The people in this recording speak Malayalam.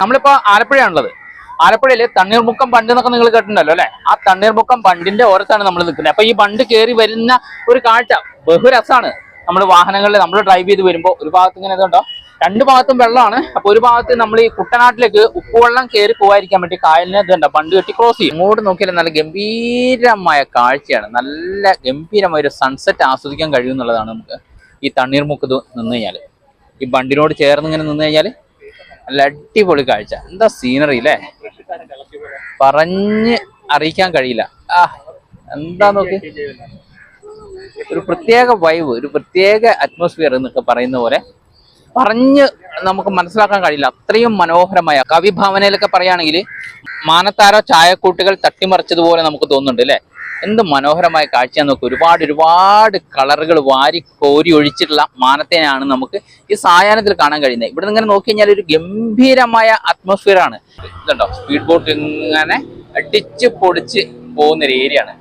നമ്മളിപ്പോ ആലപ്പുഴയാണുള്ളത്. ആലപ്പുഴയിൽ തണ്ണീർമുക്കം ബണ്ട് എന്നൊക്കെ നിങ്ങൾ കേട്ടിട്ടുണ്ടല്ലോ അല്ലെ? ആ തണ്ണീർമുക്കം ബണ്ടിന്റെ ഓരത്താണ് നമ്മൾ നിൽക്കുന്നത്. അപ്പൊ ഈ ബണ്ട് കയറി വരുന്ന ഒരു കാഴ്ച ബഹുരസാണ് നമ്മൾ വാഹനങ്ങളിൽ നമ്മൾ ഡ്രൈവ് ചെയ്ത് വരുമ്പോൾ ഒരു ഭാഗത്ത് ഇങ്ങനെ ഇതുണ്ടോ? രണ്ട് ഭാഗത്തും വെള്ളമാണ്. അപ്പൊ ഒരു ഭാഗത്ത് നമ്മൾ ഈ കുട്ടനാട്ടിലേക്ക് ഉപ്പുവെള്ളം കയറി പോകാതിരിക്കാൻ വേണ്ടി കായലിനെ ഇതുണ്ട് ബണ്ട് കെട്ടി ക്രോസ് ചെയ്യും. ഇങ്ങോട്ട് നോക്കിയാൽ നല്ല ഗംഭീരമായ കാഴ്ചയാണ്. നല്ല ഗംഭീരമായ ഒരു സൺസെറ്റ് ആസ്വദിക്കാൻ കഴിയും എന്നുള്ളതാണ് നമുക്ക് ഈ തണ്ണീർമുക്കത്ത് നിന്ന് കഴിഞ്ഞാൽ ഈ ബണ്ടിനോട് ചേർന്ന് ഇങ്ങനെ നിന്ന് കഴിഞ്ഞാൽ നല്ല അടിപൊളി കാഴ്ച. എന്താ സീനറി അല്ലേ പറഞ്ഞ് അറിയിക്കാൻ കഴിയില്ല. ആ എന്താ നോക്ക്? ഒരു പ്രത്യേക വൈവ് ഒരു പ്രത്യേക അറ്റ്മോസ്ഫിയർ എന്നൊക്കെ പറയുന്ന പോലെ പറഞ്ഞ് നമുക്ക് മനസ്സിലാക്കാൻ കഴിയില്ല. അത്രയും മനോഹരമായ കവിഭാവനയിലൊക്കെ പറയുകയാണെങ്കിൽ മാനത്താരോ ചായക്കൂട്ടുകൾ തട്ടിമറിച്ചതുപോലെ നമുക്ക് തോന്നുന്നുണ്ട് അല്ലേ എന്ത് മനോഹരമായ കാഴ്ചയാണ് നോക്കുക ഒരുപാട് ഒരുപാട് കളറുകൾ വാരി കോരി ഒഴിച്ചിട്ടുള്ള മാനത്തേനാണ് നമുക്ക് ഈ സായാഹ്നത്തിൽ കാണാൻ കഴിയുന്നത്. ഇവിടെ ഇങ്ങനെ നോക്കി കഴിഞ്ഞാൽ ഒരു ഗംഭീരമായ അറ്റ്മോസ്ഫിയർ ആണ്. ഇതുണ്ടോ? സ്പീഡ് ബോട്ട് ഇങ്ങനെ അടിച്ച് പൊടിച്ച് പോകുന്ന ഒരു ഏരിയ ആണ്.